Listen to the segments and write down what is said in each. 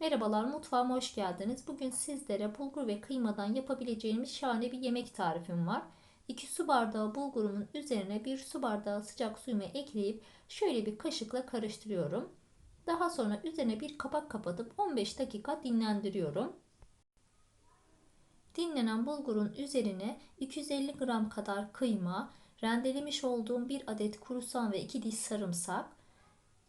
Merhabalar mutfağıma hoş geldiniz. Bugün sizlere bulgur ve kıymadan yapabileceğimiz şahane bir yemek tarifim var. 2 su bardağı bulgurumun üzerine 1 su bardağı sıcak suyumu ekleyip şöyle bir kaşıkla karıştırıyorum. Daha sonra üzerine bir kapak kapatıp 15 dakika dinlendiriyorum. Dinlenen bulgurun üzerine 250 gram kadar kıyma, rendelemiş olduğum 1 adet kuru soğan ve 2 diş sarımsak,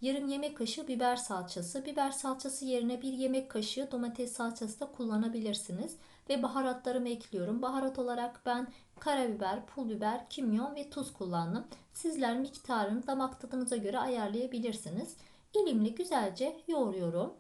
Yarım yemek kaşığı biber salçası. Biber salçası yerine bir yemek kaşığı domates salçası da kullanabilirsiniz. Ve baharatlarımı ekliyorum. Baharat olarak ben karabiber, pul biber, kimyon ve tuz kullandım. Sizler miktarını damak tadınıza göre ayarlayabilirsiniz. Elimle güzelce yoğuruyorum.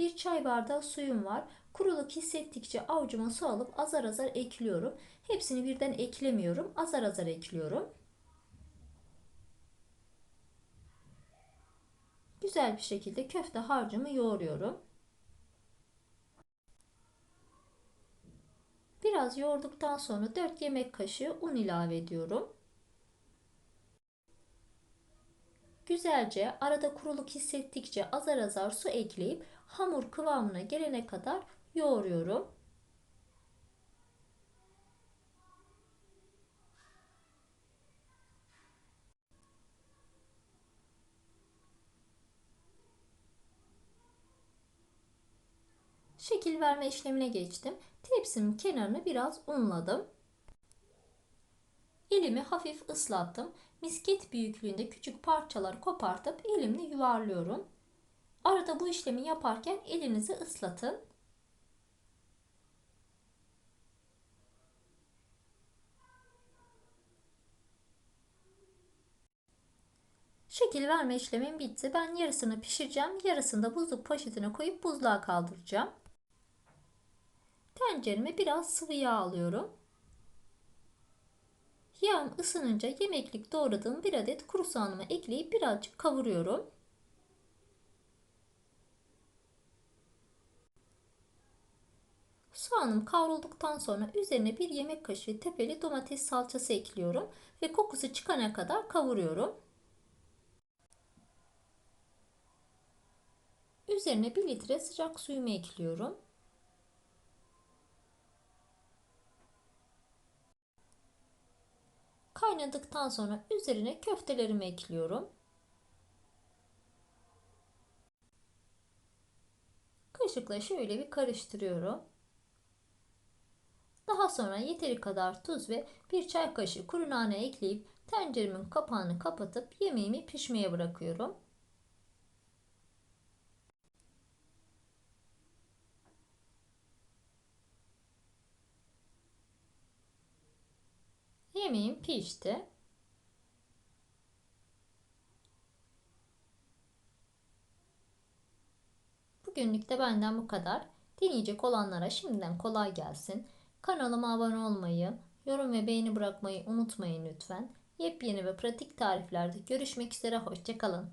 Bir çay bardağı suyum var. Kuruluk hissettikçe avucuma su alıp azar azar ekliyorum. Hepsini birden eklemiyorum. Azar azar ekliyorum. Güzel bir şekilde köfte harcımı yoğuruyorum. Biraz yoğurduktan sonra 4 yemek kaşığı un ilave ediyorum. Güzelce arada kuruluk hissettikçe azar azar su ekleyip hamur kıvamına gelene kadar yoğuruyorum. Şekil verme işlemine geçtim. Tepsimin kenarını biraz unladım. Elimi hafif ıslattım. Misket büyüklüğünde küçük parçalar kopartıp elimle yuvarlıyorum. Arada bu işlemi yaparken elinizi ıslatın. Şekil verme işlemim bitti. Ben yarısını pişireceğim. Yarısını da buzluk poşetine koyup buzluğa kaldıracağım. Tencereme biraz sıvı yağ alıyorum. Yağım ısınınca yemeklik doğradığım bir adet kuru soğanımı ekleyip birazcık kavuruyorum. Soğanım kavrulduktan sonra üzerine bir yemek kaşığı tepeli domates salçası ekliyorum ve kokusu çıkana kadar kavuruyorum. Üzerine 1 litre sıcak suyumu ekliyorum. Kaynadıktan sonra üzerine köftelerimi ekliyorum. Kaşıkla şöyle bir karıştırıyorum. Daha sonra yeteri kadar tuz ve bir çay kaşığı kuru nane ekleyip tenceremin kapağını kapatıp yemeğimi pişmeye bırakıyorum. Yemeğim pişti. Bugünlük de benden bu kadar. Deneyecek olanlara şimdiden kolay gelsin. Kanalıma abone olmayı, yorum ve beğeni bırakmayı unutmayın lütfen. Yepyeni ve pratik tariflerde görüşmek üzere. Hoşçakalın.